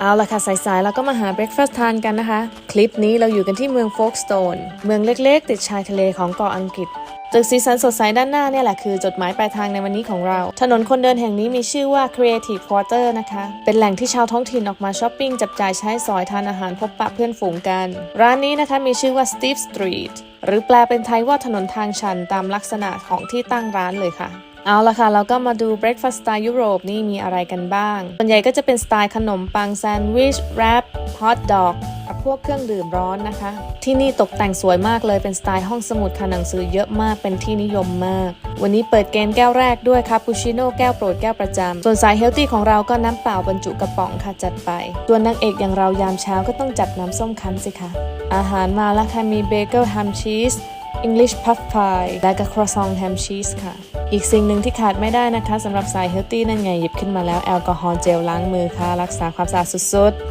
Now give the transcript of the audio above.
เอาละค่ะสายๆเราก็มาหาเบรคฟาสต์ทานกันนะคะ คลิปนี้เราอยู่กันที่เมืองโฟกสโตนเมืองเล็กๆ ติดชายทะเลของเกาะอังกฤษ ตึกสีสันสดใสด้านหน้าเนี่ยแหละคือจดหมายปลายทางในวันนี้ของเรา ถนนคนเดินแห่งนี้มีชื่อว่า Creative Quarter นะคะ เป็นแหล่งที่ชาวท้องถิ่นออกมาช้อปปิ้ง จับจ่ายใช้สอยทานอาหารพบปะเพื่อนฝูงกัน ร้านนี้นะคะมีชื่อว่า Steve Street หรือแปลเป็นไทยว่าถนนทางชันตามลักษณะของที่ตั้งร้านเลยค่ะเอาละค่ะ เราก็มาดู breakfast สไตล์ยุโรปนี่มีอะไรกันบ้าง ส่วนใหญ่ก็จะเป็นสไตล์ขนมปังแซนด์วิช แรปฮอทดอก พวกเครื่องดื่มร้อนนะคะ ที่นี่ตกแต่งสวยมากเลยเป็นสไตล์ห้องสมุดค่ะหนังสือเยอะมากเป็นที่นิยมมาก วันนี้เปิดเกมแก้วแรกด้วยคาปูชิโน่แก้วโปรดแก้วประจำส่วนสายเฮลตี้ของเราก็น้ำเปล่าบรรจุกระป๋องค่ะจัดไป ตัวนางเอกอย่างเรายามเช้าก็ต้องจัดน้ำส้มคั้นสิคะอาหารมาแล้วค่ะมีเบเกิลแฮมชีส English Puff Pie และก็ Croissant Ham Cheese ค่ะ อีกสิ่งหนึ่งที่ขาดไม่ได้นะคะสำหรับสายเฮลตี้นั่นไงหยิบขึ้นมาแล้วแอลกอฮอล์เจลล้างมือค่ะ รักษาความสะอาดสุดๆ